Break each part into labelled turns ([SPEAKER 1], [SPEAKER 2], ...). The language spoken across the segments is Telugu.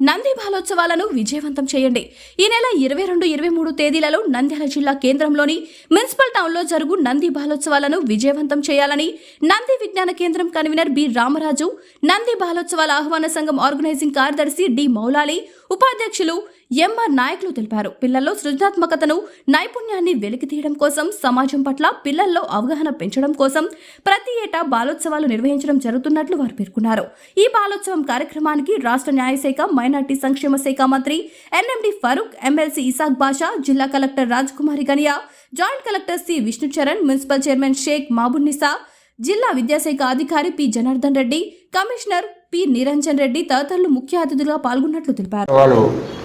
[SPEAKER 1] నంది బాలోత్సవాలను విజయవంతం చేయండి. ఈ నెల ఇరవై రెండు ఇరవై మూడు తేదీలలో నంద్యాల జిల్లా కేంద్రంలోని మున్సిపల్ టౌన్లో జరుగు నంది బాలోత్సవాలను విజయవంతం చేయాలని నంది విజ్ఞాన కేంద్రం కన్వీనర్ బి రామరాజు నంది బాలోత్సవాల ఆహ్వాన సంఘం ఆర్గనైజింగ్ కార్యదర్శి డి మౌలాలి ఉపాధ్యక్షులు ఎంఆర్ నాయకులు తెలిపారు. పిల్లల్లో సృజనాత్మకతను నైపుణ్యాన్ని వెలికితీయడం కోసం సమాజం పట్ల పిల్లల్లో అవగాహన పెంచడం కోసం ప్రతి ఏటా బాలోత్సవాలు నిర్వహించడం జరుగుతున్నట్లు వారు పేర్కొన్నారు. ఈ బాలోత్సవం కార్యక్రమానికి రాష్ట్ర న్యాయశాఖ మైనార్టీ సంక్షేమ శాఖ మంత్రి ఎన్ఎండి ఫరూక్ ఎమ్మెల్సీ ఇసాక్ బాషా జిల్లా collector Rajkumari Ganiya joint collector C Vishnucharan municipal chairman Shaik Mabunnisa జిల్లా విద్యాశాఖ అధికారి P Janardhan Reddy commissioner P Niranjan Reddy తదితరులు ముఖ్య అతిథులుగా పాల్గొన్నట్లు తెలిపారు.
[SPEAKER 2] వాళ్ళు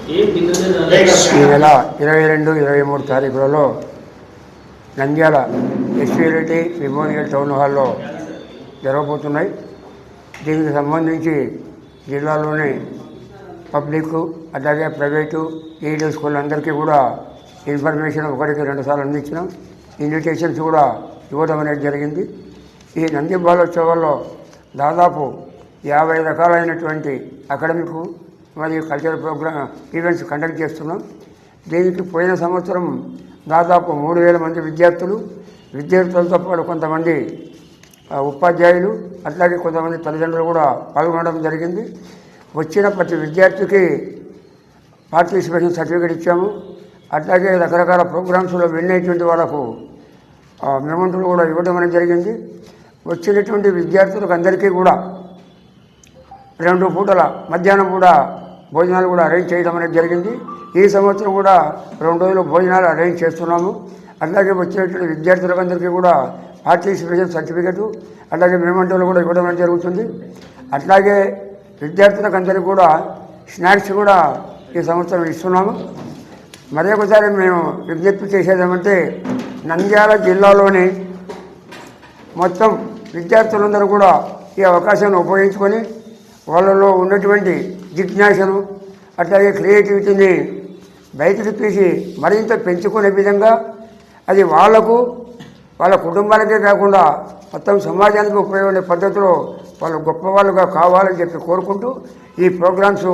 [SPEAKER 2] ఈ నెల ఇరవై రెండు ఇరవై మూడు తారీఖులలో నంద్యాల ఎస్వీ మెమోరియల్ టౌన్ హాల్లో జరగబోతున్నాయి. దీనికి సంబంధించి జిల్లాలోని పబ్లిక్ అలాగే ప్రైవేటు ఈడీ స్కూల్ అందరికీ కూడా ఇన్ఫర్మేషన్ ఒకటికి రెండుసార్లు అందించినాం. ఇన్విటేషన్స్ కూడా ఇవ్వడం అనేది జరిగింది. ఈ నంది బాలోత్సవాల్లో దాదాపు యాభై రకాలైనటువంటి అకాడమిక్ మరియు కల్చరల్ ప్రోగ్రామ్ ఈవెంట్స్ కండక్ట్ చేస్తున్నాం. దీనికి పోయిన సంవత్సరం దాదాపు మూడు వేల మంది విద్యార్థులు విద్యార్థులతో పాటు కొంతమంది ఉపాధ్యాయులు అట్లాగే కొంతమంది తల్లిదండ్రులు కూడా పాల్గొనడం జరిగింది. వచ్చిన ప్రతి విద్యార్థికి పార్టిసిపేషన్ సర్టిఫికేట్ ఇచ్చాము. అట్లాగే రకరకాల ప్రోగ్రామ్స్లో వెళ్ళినటువంటి వాళ్ళకు మెమంటులు కూడా ఇవ్వడం అనేది జరిగింది. వచ్చినటువంటి విద్యార్థులకు అందరికీ కూడా రెండు పూటల మధ్యాహ్నం కూడా భోజనాలు కూడా అరేంజ్ చేయడం అనేది జరిగింది. ఈ సంవత్సరం కూడా రెండు రోజులు భోజనాలు అరేంజ్ చేస్తున్నాము. అట్లాగే వచ్చినటువంటి విద్యార్థులందరికీ కూడా పార్టిసిపేషన్ సర్టిఫికెట్ అలాగే మేమంటలు కూడా ఇవ్వడం అనేది జరుగుతుంది. అట్లాగే విద్యార్థులకు అందరికీ కూడా స్నాక్స్ కూడా ఈ సంవత్సరం ఇస్తున్నాము. మరి ఒకసారి మేము విజ్ఞప్తి చేసేదేమంటే నంద్యాల జిల్లాలోని మొత్తం విద్యార్థులందరూ కూడా ఈ అవకాశాన్ని ఉపయోగించుకొని వాళ్ళలో ఉన్నటువంటి జిజ్ఞాసను అట్లాగే క్రియేటివిటీని బయటకు తీసి మరింత పెంచుకునే విధంగా అది వాళ్ళకు వాళ్ళ కుటుంబాలకే కాకుండా మొత్తం సమాజానికి ఉపయోగపడే పద్ధతిలో వాళ్ళు గొప్పవాళ్ళుగా కావాలని చెప్పి కోరుకుంటూ ఈ ప్రోగ్రామ్స్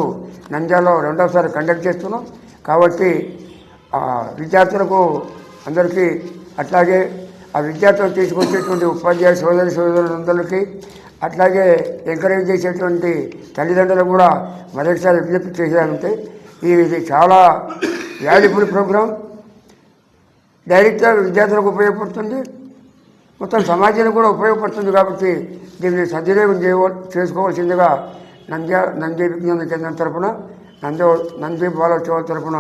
[SPEAKER 2] నంద్యాలలో రెండవసారి కండక్ట్ చేస్తున్నాం. కాబట్టి ఆ విద్యార్థులకు అందరికీ అట్లాగే ఆ విద్యార్థులు తీసుకొచ్చేటువంటి ఉపాధ్యాయ సోదరి సోదరులందరికీ అట్లాగే ఎంకరేజ్ చేసేటువంటి తల్లిదండ్రులు కూడా మరొకసారి విజ్ఞప్తి చేసేదంటే ఇది చాలా వాల్యుబుల్ ప్రోగ్రాం. డైరెక్ట్గా విద్యార్థులకు ఉపయోగపడుతుంది. మొత్తం సమాజానికి కూడా ఉపయోగపడుతుంది కాబట్టి దీన్ని సద్వినియోగం చేయ చేసుకోవాల్సిందిగా నంద్యా నంది విజ్ఞాన కేంద్రం తరపున నంది నంది బాలోత్సవాల తరపున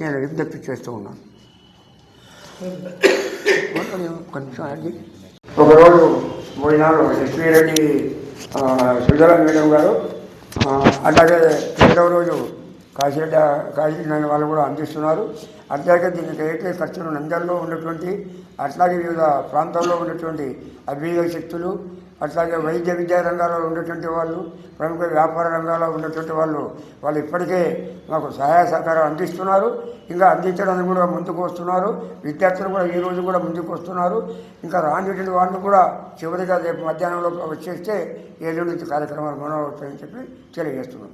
[SPEAKER 2] నేను విజ్ఞప్తి చేస్తూ ఉన్నాను. ఒకరోజు భోజనాలు ఎస్వీ రెడ్డి ఆ, సుజల మేడం గారు అలాగే రెండవ రోజు కాశీరెడ్డి కాశీరెడ్డి వాళ్ళు కూడా అందిస్తున్నారు. అట్లాగే దీనికి అయితే ఖర్చులు నంద్యాలలో ఉన్నటువంటి అట్లాగే వివిధ ప్రాంతాల్లో ఉన్నటువంటి అభివృద్ధి శక్తులు అట్లాగే వైద్య విద్యా రంగాల్లో ఉన్నటువంటి వాళ్ళు ప్రముఖ వ్యాపార రంగాల్లో ఉన్నటువంటి వాళ్ళు వాళ్ళు ఇప్పటికే మాకు సహాయ సహకారం అందిస్తున్నారు. ఇంకా అందించడానికి కూడా ముందుకు వస్తున్నారు. విద్యార్థులు కూడా ఈ రోజు కూడా ముందుకు వస్తున్నారు. ఇంకా రానిటువంటి వాళ్ళు కూడా చివరిగా రేపు మధ్యాహ్నంలో వచ్చేస్తే ఏడు నుంచి కార్యక్రమాలు మనవుతాయని చెప్పి తెలియజేస్తున్నాం.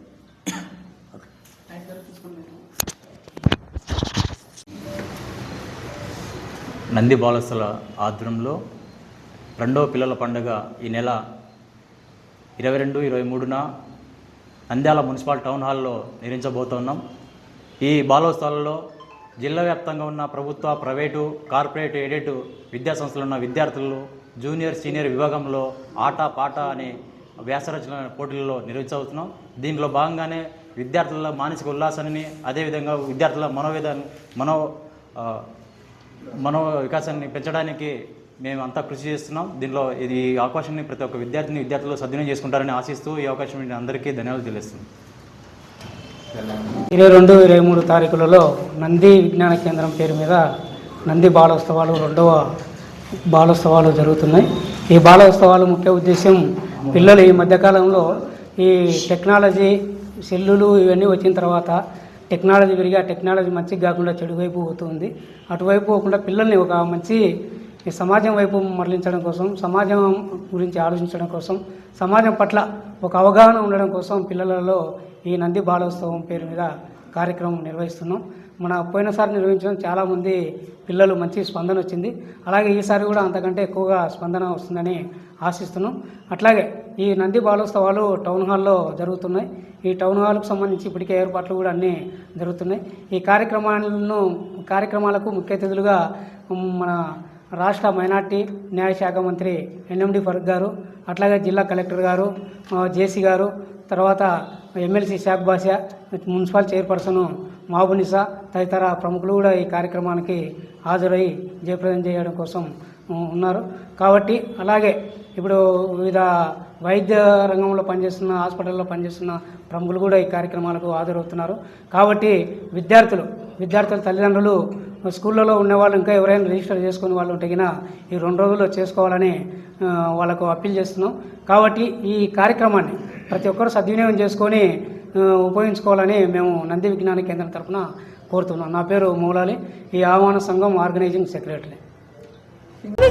[SPEAKER 3] నంది బాలసల ఆధ్వర్యంలో రెండవ పిల్లల పండుగ ఈ నెల ఇరవై రెండు ఇరవై మూడున నంద్యాల మున్సిపల్ టౌన్ హాల్లో నిర్వహించబోతున్నాం. ఈ బాలోత్సవాలలో జిల్లా వ్యాప్తంగా ఉన్న ప్రభుత్వ ప్రైవేటు కార్పొరేట్ ఎడెట్ విద్యా సంస్థలు ఉన్న విద్యార్థులు జూనియర్ సీనియర్ విభాగంలో ఆట పాట అనే వ్యాసరచన పోటీలలో నిర్వహించబోతున్నాం. దీంట్లో భాగంగానే విద్యార్థుల మానసిక ఉల్లాసాన్ని అదేవిధంగా విద్యార్థుల మనోవేదాన్ని మనో మనో వికాసాన్ని పెంచడానికి మేము అంతా కృషి చేస్తున్నాం. దీనిలో ఇది ఈ అవకాశాన్ని ప్రతి ఒక్క విద్యార్థిని విద్యార్థులు సద్వినియోగం చేసుకుంటారని ఆశిస్తూ ఈ అవకాశం నేను అందరికీ ధన్యవాదాలు తెలుస్తుంది
[SPEAKER 4] ఇరవై రెండు ఇరవై మూడు తారీఖులలో నంది విజ్ఞాన కేంద్రం పేరు మీద నంది బాలోత్సవాలు రెండవ బాలోత్సవాలు జరుగుతున్నాయి. ఈ బాలోత్సవాలు ముఖ్య ఉద్దేశం పిల్లలు ఈ మధ్యకాలంలో ఈ టెక్నాలజీ సెల్లులు ఇవన్నీ వచ్చిన తర్వాత టెక్నాలజీ పెరిగి ఆ టెక్నాలజీ మంచిగా కాకుండా చెడు వైపు పోతుంది. అటువైపు పోకుండా పిల్లల్ని ఒక మంచి ఈ సమాజం వైపు మరలించడం కోసం సమాజం గురించి ఆలోచించడం కోసం సమాజం పట్ల ఒక అవగాహన ఉండడం కోసం పిల్లలలో ఈ నంది బాలోత్సవం పేరు మీద కార్యక్రమం నిర్వహిస్తున్నాం. మన పోయినసారి నిర్వహించడం చాలామంది పిల్లలు మంచి స్పందన వచ్చింది. అలాగే ఈసారి కూడా అంతకంటే ఎక్కువగా స్పందన వస్తుందని ఆశిస్తున్నాం. అట్లాగే ఈ నంది బాలోత్సవాలు టౌన్ హాల్లో జరుగుతున్నాయి. ఈ టౌన్ హాల్కు సంబంధించి ఇప్పటికే ఏర్పాట్లు కూడా అన్నీ జరుగుతున్నాయి. ఈ కార్యక్రమాలను కార్యక్రమాలకు ముఖ్య అతిథులుగా మన రాష్ట్ర మైనార్టీ న్యాయశాఖ మంత్రి ఎన్ఎండి ఫరూక్ గారు అట్లాగే జిల్లా కలెక్టర్ గారు జేసీ గారు తర్వాత ఎమ్మెల్సీ షాక్ బాషా మున్సిపల్ చైర్పర్సన్ మాబునిసా తదితర ప్రముఖులు కూడా ఈ కార్యక్రమానికి హాజరై జయప్రదం చేయడం కోసం ఉన్నారు. కాబట్టి అలాగే ఇప్పుడు వివిధ వైద్య రంగంలో పనిచేస్తున్న హాస్పిటల్లో పనిచేస్తున్న ప్రముఖులు కూడా ఈ కార్యక్రమాలకు హాజరవుతున్నారు. కాబట్టి విద్యార్థులు విద్యార్థుల తల్లిదండ్రులు స్కూళ్ళలో ఉన్నవాళ్ళు ఇంకా ఎవరైనా రిజిస్టర్ చేసుకునే వాళ్ళు తగిన ఈ రెండు రోజుల్లో చేసుకోవాలని వాళ్ళకు అప్పీల్ చేస్తున్నాం. కాబట్టి ఈ కార్యక్రమాన్ని ప్రతి ఒక్కరూ సద్వినియోగం చేసుకొని ఉపయోగించుకోవాలని మేము నంది విజ్ఞాన కేంద్రం తరఫున కోరుతున్నాం. నా పేరు మూలాలి. ఈ ఆహ్వాన సంఘం ఆర్గనైజింగ్ సెక్రటరీ.